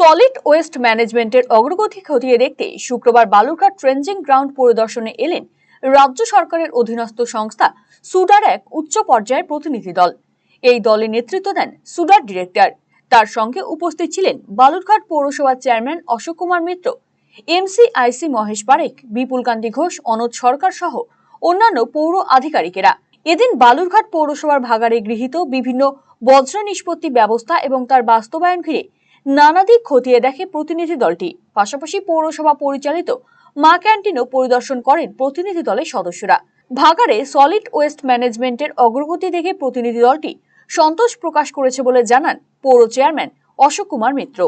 Solid waste ম্যানেজমেন্টের অগ্রগতি খতিয়ে দেখতে শুক্রবার বালুরঘাট ট্রেঞ্জিং গ্রাউন্ড পরিদর্শনে এলেন রাজ্য সরকারের অধীনস্থ সংস্থা সুডার এক উচ্চ পর্যায়ের প্রতিনিধি দল। এই দলে নেতৃত্ব দেন সুডার ডিরেক্টর। তার সঙ্গে উপস্থিত ছিলেন বালুরঘাট পৌরসভার চেয়ারম্যান অশোক কুমার মিত্র, এমসিআইসি মহেশ পারেখ বিপুল কান্তি ঘোষ অনুজ সরকার সহ অন্যান্য পৌর আধিকারিকেরা। এদিন বালুরঘাট পৌরসভার ভাগাড়ে গৃহীত বিভিন্ন বজ্র নিষ্পত্তি ব্যবস্থা এবং তার বাস্তবায়ন ঘিরে নানা দিক খতিয়ে দেখে প্রতিনিধি দলটি। পাশাপাশি পৌরসভা পরিচালিত মা ক্যান্টিনও পরিদর্শন করেন প্রতিনিধি দলের সদস্যরা। ভাগাড়ে সলিড ওয়েস্ট ম্যানেজমেন্টের অগ্রগতি দেখে প্রতিনিধি দলটি সন্তোষ প্রকাশ করেছে বলে জানান পৌর চেয়ারম্যান অশোক কুমার মিত্র।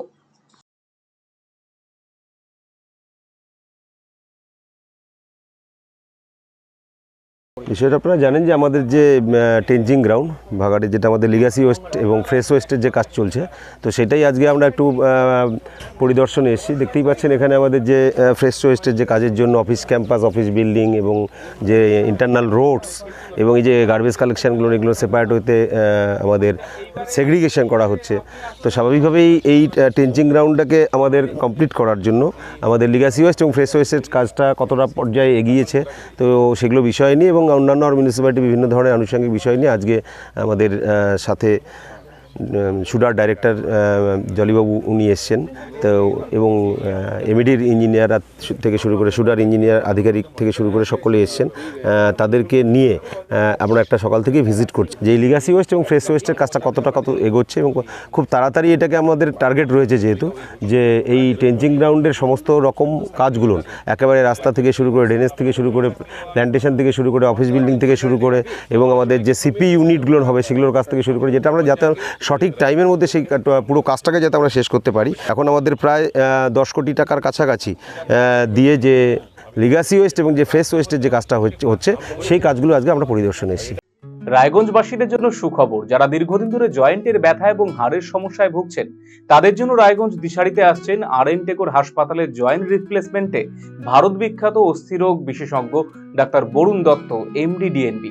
বিষয়টা আপনারা জানেন যে আমাদের যে টেনজিং গ্রাউন্ড ভাগাড়ে যেটা আমাদের লিগাসি ওয়েস্ট এবং ফ্রেশ ওয়েস্টের যে কাজ চলছে তো সেটাই আজকে আমরা একটু পরিদর্শনে এসেছি। দেখতেই পাচ্ছেন এখানে আমাদের যে ফ্রেশ ওয়েস্টের যে কাজের জন্য অফিস ক্যাম্পাস অফিস বিল্ডিং এবং যে ইন্টারনাল রোডস এবং এই যে গার্বেজ কালেকশনগুলো এগুলো সেপারেট আহ, আমাদের সেগ্রিগেশন করা হচ্ছে। তো স্বাভাবিকভাবেই এই টেনজিং গ্রাউন্ডটাকে আমাদের কমপ্লিট করার জন্য আমাদের লিগাসি ওয়েস্ট এবং ফ্রেশ ওয়েস্টের কাজটা কতটা পর্যায়ে এগিয়েছে তো সেগুলো বিষয় নিয়ে এবং অন্যান্য আর মিউনিসিপ্যালিটি বিভিন্ন ধরনের আনুষঙ্গিক বিষয় নিয়ে আজকে আমাদের সাথে সুডার ডাইরেক্টর জলিবাবু উনি এসছেন। তো, এবং এমইডির ইঞ্জিনিয়ার থেকে শুরু করে, সুডার ইঞ্জিনিয়ার আধিকারিক থেকে শুরু করে সকলে এসছেন। তাদেরকে নিয়ে আমরা একটা সকাল থেকে ভিজিট করছি। যে লিগাসি ওয়েস্ট এবং ফ্রেশ ওয়েস্টের কাজটা কতটা কত এগোচ্ছে এবং খুব তাড়াতাড়ি এটাকে আমাদের টার্গেট রয়েছে যেহেতু, যে এই টেনজিং গ্রাউন্ডের সমস্ত রকম কাজগুলো, একেবারে রাস্তা থেকে শুরু করে ড্রেনেজ থেকে শুরু করে প্ল্যান্টেশন থেকে শুরু করে অফিস বিল্ডিং থেকে শুরু করে, এবং আমাদের যে সিপি ইউনিটগুলো হবে, সেগুলোর কাছ থেকে শুরু করে, যেটা আমরা যাতে সঠিক টাইমের মধ্যে সেই পুরো কাজটাকে যাতে আমরা শেষ করতে পারি। এখন আমাদের প্রায় দশ কোটি টাকার কাছাকাছি দিয়ে যে লিগাসি ওয়েস্ট এবং যে ফ্রেশ ওয়েস্টের যে কাজটা হচ্ছে সেই কাজগুলো আজকে আমরা পরিদর্শনে এসেছি। রায়গঞ্জবাসীদের জন্য সুখবর, যারা দীর্ঘদিন ধরে জয়েন্টের ব্যথা এবং হাড়ের সমস্যায় ভুগছেন, তাদের জন্য রায়গঞ্জ দিশারিতে আসছেন আর এন টেকোর হাসপাতালের জয়েন্ট রিপ্লেসমেন্টে ভারত বিখ্যাত অস্থিরোগ বিশেষজ্ঞ doctor Barun Dutta MD DNB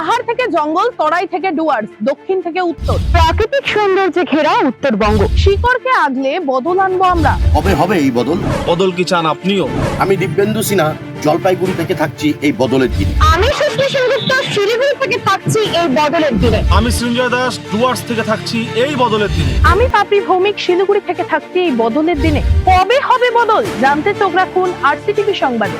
পাহাড় থেকে জঙ্গল তরাই থেকে ডুয়ার্স দক্ষিণ থেকে উত্তর। প্রাকৃতিক সৌন্দর্যে ঘেরা উত্তরবঙ্গ। শিকড়কে আগলে বদল আনব আমরা। কবে হবে এই বদল। বদল কি চান আপনিও? আমি দিব্যেন্দু সিনহা জলপাইগুড়ি থেকে থাকছি এই বদলের দিন। আমি সুশ্রী সেনগুপ্ত শিলিগুড়ি থেকে থাকছি এই বদলের দিনে। আমি সৃঞ্জয় দাস ডুয়ার্স থেকে থাকছি এই বদলের দিনে। আমি পাপড়ি ভৌমিক শিলিগুড়ি থেকে থাকছি এই বদলের দিনে। কবে হবে বদল? জানতে চোখ রাখুন আরসিটিভি সংবাদে।